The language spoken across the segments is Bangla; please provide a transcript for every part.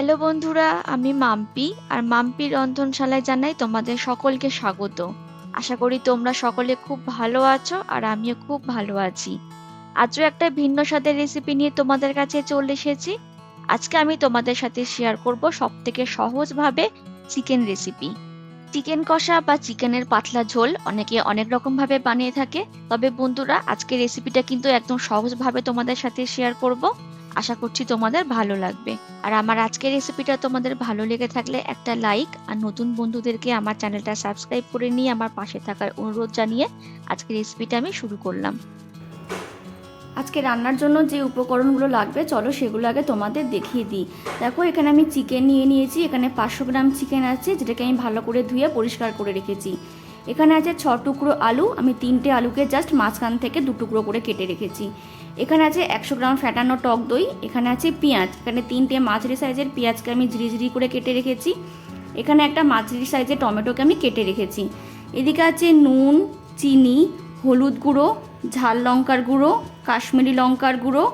হ্যালো বন্ধুরা, আমি মাম্পি আর মাম্পির রন্ধনশালায় জানাই তোমাদের সকলকে স্বাগত। আশা করি তোমরা সকলে খুব ভালো আছো আর আমিও খুব ভালো আছি। আজও একটা ভিন্ন স্বাদের রেসিপি নিয়ে তোমাদের কাছে চলে এসেছি। আজকে আমি তোমাদের সাথে শেয়ার করব সব থেকে সহজভাবে চিকেন রেসিপি চিকেন কষা বা চিকেনের পাতলা ঝোল অনেকে অনেক রকম ভাবে বানিয়ে থাকে। তবে বন্ধুরা আজকে রেসিপিটা কিন্তু একদম সহজভাবে তোমাদের সাথে শেয়ার করব। আশা করছি তোমাদের ভালো লাগবে। আর আমার আজকের রেসিপিটা তোমাদের ভালো লেগে থাকলে একটা লাইক আর নতুন বন্ধুদেরকে আমার চ্যানেলটা সাবস্ক্রাইব করে নিয়ে আমার পাশে থাকার অনুরোধ জানিয়ে আজকের রেসিপিটা আমি শুরু করলাম। আজকে রান্নার জন্য যে উপকরণগুলো লাগবে, চলো সেগুলো আগে তোমাদের দেখিয়ে দিই। দেখো, এখানে আমি চিকেন নিয়ে নিয়েছি, এখানে পাঁচশো গ্রাম চিকেন আছে, যেটাকে আমি ভালো করে ধুয়ে পরিষ্কার করে রেখেছি। এখানে আছে ছ টুকরো আলু, আমি তিনটে আলুকে জাস্ট মাঝখান থেকে দু টুকরো করে কেটে রেখেছি। এখানে আছে একশো গ্রাম ফ্যাটানো টক দই, এখানে আছে পেঁয়াজ, এখানে তিনটে মাঝারি সাইজের পেঁয়াজকে আমি ঝিরি ঝিরিঝিরি করে কেটে রেখেছি। এখানে একটা মাঝারি সাইজের টমেটোকে আমি কেটে রেখেছি। এদিকে আছে নুন, চিনি, হলুদ গুঁড়ো, ঝাল লঙ্কার গুঁড়ো, কাশ্মীরি লঙ্কার গুঁড়ো,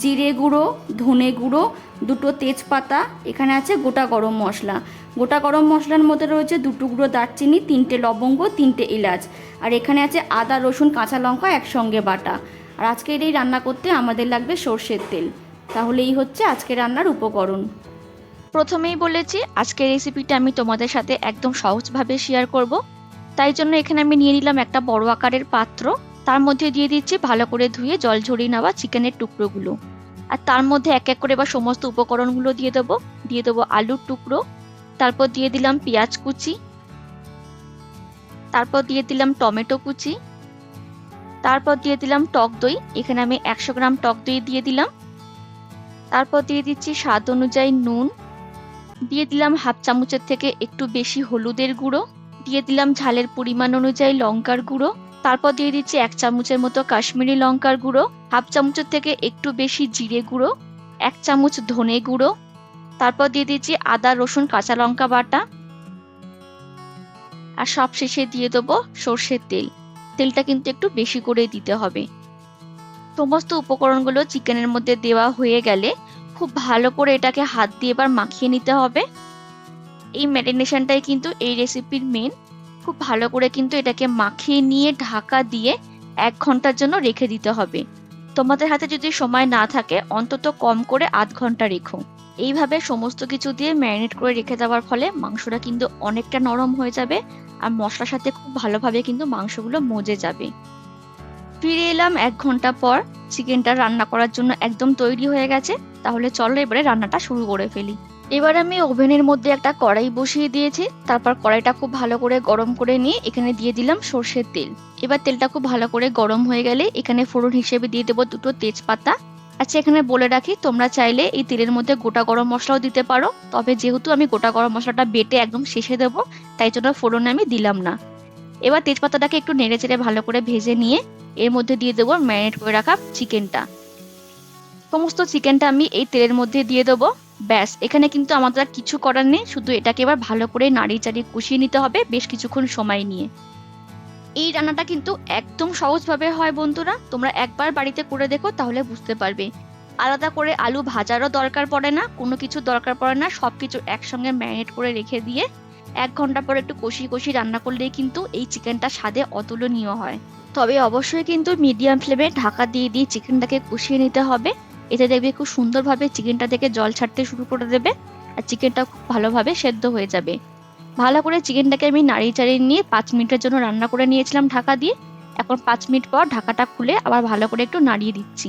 জিরে গুঁড়ো, ধনে গুঁড়ো, দুটো তেজপাতা, এখানে আছে গোটা গরম মশলা। গোটা গরম মশলার মধ্যে রয়েছে দু টুকরো দারচিনি, তিনটে লবঙ্গ, তিনটে এলাচ। আর এখানে আছে আদা, রসুন, কাঁচা লঙ্কা একসঙ্গে বাটা। আর আজকের এই রান্না করতে আমাদের লাগবে সর্ষের তেল। তাহলে এই হচ্ছে আজকে রান্নার উপকরণ। প্রথমেই বলেছি, আজকের রেসিপিটা আমি তোমাদের সাথে একদম সহজভাবে শেয়ার করব। তাই জন্য এখানে আমি নিয়ে নিলাম একটা বড় আকারের পাত্র। তার মধ্যে দিয়ে দিচ্ছি ভালো করে ধুয়ে জল ঝরিয়ে নেওয়া চিকেনের টুকরোগুলো। আর তার মধ্যে এক এক করে বা সমস্ত উপকরণগুলো দিয়ে দেবো। দিয়ে দেবো আলুর টুকরো। তারপর দিয়ে দিলাম পেঁয়াজ কুচি। তারপর দিয়ে দিলাম টমেটো কুচি। তারপর দিয়ে দিলাম টক দই। এখানে আমি একশো গ্রাম টক দই দিয়ে দিলাম। তারপর দিয়ে দিচ্ছি স্বাদ অনুযায়ী নুন। দিয়ে দিলাম হাফ চামচের থেকে একটু বেশি হলুদের গুঁড়ো। দিয়ে দিলাম ঝালের পরিমাণ অনুযায়ী লঙ্কার গুঁড়ো। তারপর দিয়ে দিচ্ছি এক চামচের মতো কাশ্মীরি লঙ্কার গুঁড়ো। হাফ চামচের থেকে একটু বেশি জিরে গুঁড়ো। এক চামচ ধনে গুঁড়ো। তারপর দিয়ে দিচ্ছি আদা, রসুন, কাঁচা লঙ্কা বাটা। আর সব শেষে দিয়ে দেবো সর্ষের তেল। তেলটা কিন্তু একটু বেশি করে দিতে হবে। সমস্ত উপকরণগুলো চিকেনের মধ্যে দেওয়া হয়ে গেলে খুব ভালো করে এটাকে হাত দিয়ে এবার মাখিয়ে নিতে হবে। এই ম্যারিনেশনটাই কিন্তু এই রেসিপির মেন খুব ভালো করে কিন্তু এটাকে মাখিয়ে নিয়ে ঢাকা দিয়ে এক ঘণ্টার জন্য রেখে দিতে হবে। তোমাদের হাতে যদি সময় না থাকে, অন্তত কম করে আধ ঘণ্টা রেখো। এইভাবে সমস্ত কিছু দিয়ে ম্যারিনেট করে রেখে দেওয়ার ফলে মাংসটা কিন্তু অনেকটা নরম হয়ে যাবে আর মশলার সাথে খুব ভালোভাবে কিন্তু মাংসগুলো মজে যাবে। ফিরে এলাম এক ঘণ্টা পর, চিকেনটা রান্না করার জন্য একদম তৈরি হয়ে গেছে। তাহলে চলো এবারে রান্নাটা শুরু করে ফেলি। এবার আমি ওভেনের মধ্যে একটা কড়াই বসিয়ে দিয়েছি। তারপর কড়াইটা খুব ভালো করে গরম করে নিয়ে এখানে দিয়ে দিলাম সর্ষের তেল। এবার তেলটা খুব ভালো করে গরম হয়ে গেলে এখানে ফোড়ন হিসেবে দিয়ে দেবো দুটো তেজপাতা। আচ্ছা এখানে বলে রাখি, তোমরা চাইলে এই তেলের মধ্যে গোটা গরম মশলাও দিতে পারো। তবে যেহেতু আমি গোটা গরম মশলাটা বেটে একদম শেষে দেবো, তাই জন্য ফোড়নে আমি দিলাম না। এবার তেজপাতাটাকে একটু নেড়ে চেড়ে ভালো করে ভেজে নিয়ে, এর মধ্যে দিয়ে দেবো ম্যারিনেট করে রাখা চিকেনটা। সমস্ত চিকেনটা আমি এই তেলের মধ্যে দিয়ে দেবো। ব্যাস, এখানে কিন্তু আমাদের আর কিছু করার নেই, শুধু এটাকে এবার ভালো করে নাড়িয়ে চাড়িয়ে কষিয়ে নিতে হবে বেশ কিছুক্ষণ সময় নিয়ে। এই রান্নাটা কিন্তু একদম সহজভাবে হয় বন্ধুরা। তোমরা একবার বাড়িতে করে দেখো, তাহলে বুঝতে পারবে। আলাদা করে আলু ভাজারও দরকার পড়ে না, কোনো কিছু দরকার পড়ে না সব কিছু একসঙ্গে ম্যারিনেট করে রেখে দিয়ে এক ঘণ্টা পর একটু কষিয়ে কষিয়ে রান্না করলেই কিন্তু এই চিকেনটা স্বাদে অতুলনীয় হয়। তবে অবশ্যই কিন্তু মিডিয়াম ফ্লেমে ঢাকা দিয়ে দিয়ে চিকেনটাকে কষিয়ে নিতে হবে। এতে দেখবে খুব সুন্দরভাবে চিকেনটা থেকে জল ছাড়তে শুরু করে দেবে, আর চিকেনটা খুব ভালোভাবে সেদ্ধ হয়ে যাবে। ভালো করে চিকেনটাকে আমি নাড়িয়ে চাড়িয়ে নিয়ে পাঁচ মিনিটের জন্য রান্না করে নিয়েছিলাম ঢাকা দিয়ে। এখন পাঁচ মিনিট পর ঢাকাটা খুলে আবার ভালো করে একটু নাড়িয়ে দিচ্ছি।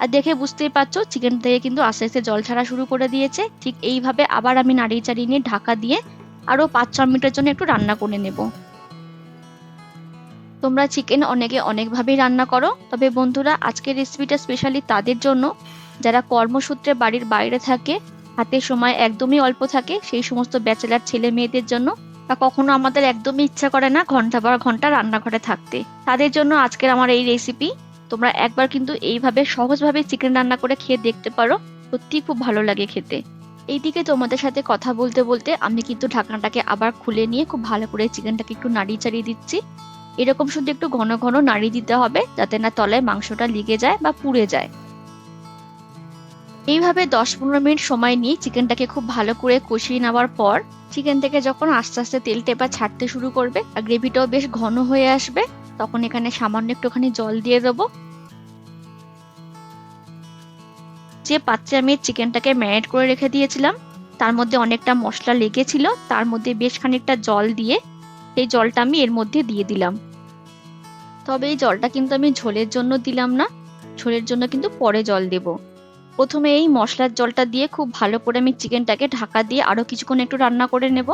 আর দেখে বুঝতেই পারছ, চিকেন থেকে কিন্তু আস্তে আস্তে জল ছাড়া শুরু করে দিয়েছে। ঠিক এইভাবে আবার আমি নাড়িয়ে চাড়িয়ে নিয়ে ঢাকা দিয়ে আরও পাঁচ, ছ মিনিটের জন্য একটু রান্না করে নেব। তোমরা চিকেন অনেকে অনেকভাবেই রান্না করো, তবে বন্ধুরা আজকের রেসিপিটা স্পেশালি তাদের জন্য। যারা কর্মসূত্রে বাড়ির বাইরে থাকে হাতে সময় একদমই অল্প থাকে, সেই সমস্ত ব্যাচেলার ছেলে মেয়েদের জন্য বা কখনো আমাদের একদমই ইচ্ছা করে না ঘণ্টা পর ঘণ্টা রান্নাঘরে থাকতে। তাদের জন্য আজকের আমার এই রেসিপি তোমরা একবার কিন্তু এইভাবে সহজভাবে চিকেন রান্না করে খেয়ে দেখতে পারো সত্যি খুব ভালো লাগে খেতে। এইদিকে তোমাদের সাথে কথা বলতে বলতে আমি কিন্তু ঢাকনাটাকে আবার খুলে নিয়ে খুব ভালো করে চিকেনটাকে একটু নাড়িয়ে চাড়িয়ে দিচ্ছি। এরকম শুধু একটু ঘন ঘন নাড়িয়ে দিতে হবে যাতে না তলায় মাংসটা লেগে যায় বা পুড়ে যায়। এইভাবে দশ পনেরো মিনিট সময় নিয়ে চিকেনটাকে খুব ভালো করে কষিয়ে নেওয়ার পর চিকেন থেকে যখন আস্তে আস্তে তেল এবার ছাড়তে শুরু করবে আর গ্রেভিটাও বেশ ঘন হয়ে আসবে, তখন এখানে সামান্য একটুখানি জল দিয়ে দেবো। যে পাত্রে আমি চিকেনটাকে ম্যারিনেট করে রেখে দিয়েছিলাম, তার মধ্যে অনেকটা মশলা লেগেছিল, তার মধ্যে বেশ খানিকটা জল দিয়ে এই জলটা আমি এর মধ্যে দিয়ে দিলাম। তবে এই জলটা কিন্তু আমি ঝোলের জন্য দিলাম না, ঝোলের জন্য কিন্তু পরে জল দেব। প্রথমে এই মশলার জলটা দিয়ে খুব ভালো করে আমি চিকেনটাকে ঢাকা দিয়ে আরও কিছুক্ষণ একটু রান্না করে নেব।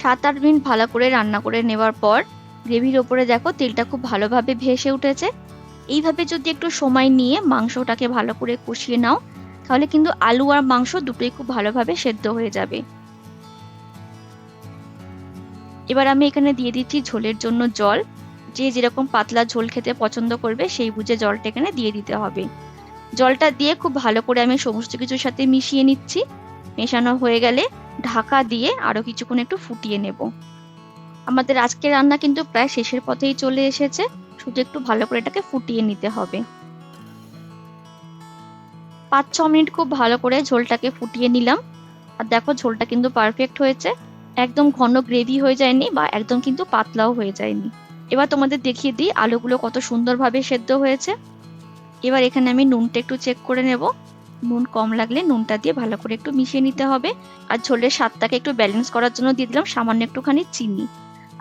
সাত আট মিনিট ভালো করে রান্না করে নেওয়ার পর গ্রেভির ওপরে দেখো তেলটা খুব ভালোভাবে ভেসে উঠেছে। এইভাবে যদি একটু সময় নিয়ে মাংসটাকে ভালো করে কষিয়ে নাও, তাহলে কিন্তু আলু আর মাংস দুটোই খুব ভালোভাবে সেদ্ধ হয়ে যাবে। এবার আমি এখানে দিয়ে দিচ্ছি ঝোলের জন্য জল। যে যেরকম পাতলা ঝোল খেতে পছন্দ করবে সেই বুঝে জলটা এখানে দিয়ে দিতে হবে। জলটা দিয়ে খুব ভালো করে আমি সমস্ত কিছুর সাথে মিশিয়ে নিচ্ছি। মেশানো হয়ে গেলে ঢাকা দিয়ে আরও কিছুক্ষণ একটু ফুটিয়ে নেব। আমাদের আজকের রান্না কিন্তু প্রায় শেষের পথেই চলে এসেছে। শুধু একটু ভালো করে এটাকে ফুটিয়ে নিতে হবে। পাঁচ, ছ মিনিট খুব ভালো করে ঝোলটাকে ফুটিয়ে নিলাম। আর দেখো ঝোলটা কিন্তু পারফেক্ট হয়েছে। একদম ঘন গ্রেভি হয়ে যায়নি বা একদম কিন্তু পাতলাও হয়ে যায়নি। এবার তোমাদের দেখিয়ে দিই আলুগুলো কত সুন্দরভাবে সেদ্ধ হয়েছে। এবার এখানে আমি নুনটা একটু চেক করে নেব। নুন কম লাগলে নুনটা দিয়ে ভালো করে একটু মিশিয়ে নিতে হবে। আর ঝোলের স্বাদটাকে একটু ব্যালেন্স করার জন্য দিয়ে দিলাম সামান্য একটুখানি চিনি।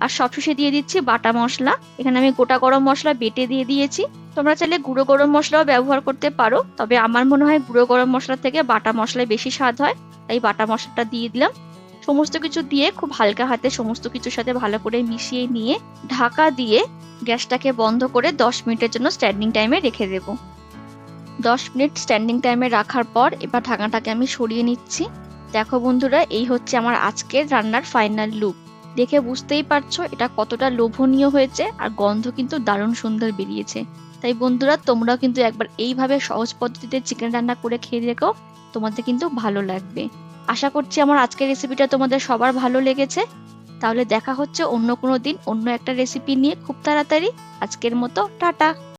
আর সবশেষে দিয়ে দিচ্ছি বাটা মশলা। এখানে আমি গোটা গরম মশলা বেটে দিয়ে দিয়েছি। তোমরা চাইলে গুঁড়ো গরম মশলাও ব্যবহার করতে পারো। তবে আমার মনে হয় গুঁড়ো গরম মশলা থেকে বাটা মশলায় বেশি স্বাদ হয়। তাই বাটা মশলাটা দিয়ে দিলাম। সমস্ত কিছু দিয়ে খুব হালকা হাতে সমস্ত কিছুর সাথে ভালো করে মিশিয়ে নিয়ে ঢাকা দিয়ে গ্যাসটাকে বন্ধ করে দশ মিনিটের জন্য স্ট্যান্ডিং টাইমে রেখে দেবো। দশ মিনিট স্ট্যান্ডিং টাইমে রাখার পর এবার ঢাকাটাকে আমি সরিয়ে নিচ্ছি। দেখো বন্ধুরা, এই হচ্ছে আমার আজকের রান্নার ফাইনাল লুক দেখে বুঝতেই পারছ, এটা কতটা লোভনীয় হয়েছে আর গন্ধ কিন্তু দারুণ সুন্দর বেরিয়েছে। তাই বন্ধুরা, তোমরাও কিন্তু একবার এইভাবে সহজ পদ্ধতিতে চিকেন রান্না করে খেয়ে দেখো, তোমাদের কিন্তু ভালো লাগবে। আশা করছি আমার আজকের রেসিপিটা তোমাদের সবার ভালো লেগেছে। তাহলে দেখা হচ্ছে অন্য কোনো দিন অন্য একটা রেসিপি নিয়ে। খুব তাড়াতাড়ি। আজকের মতো, টাটা।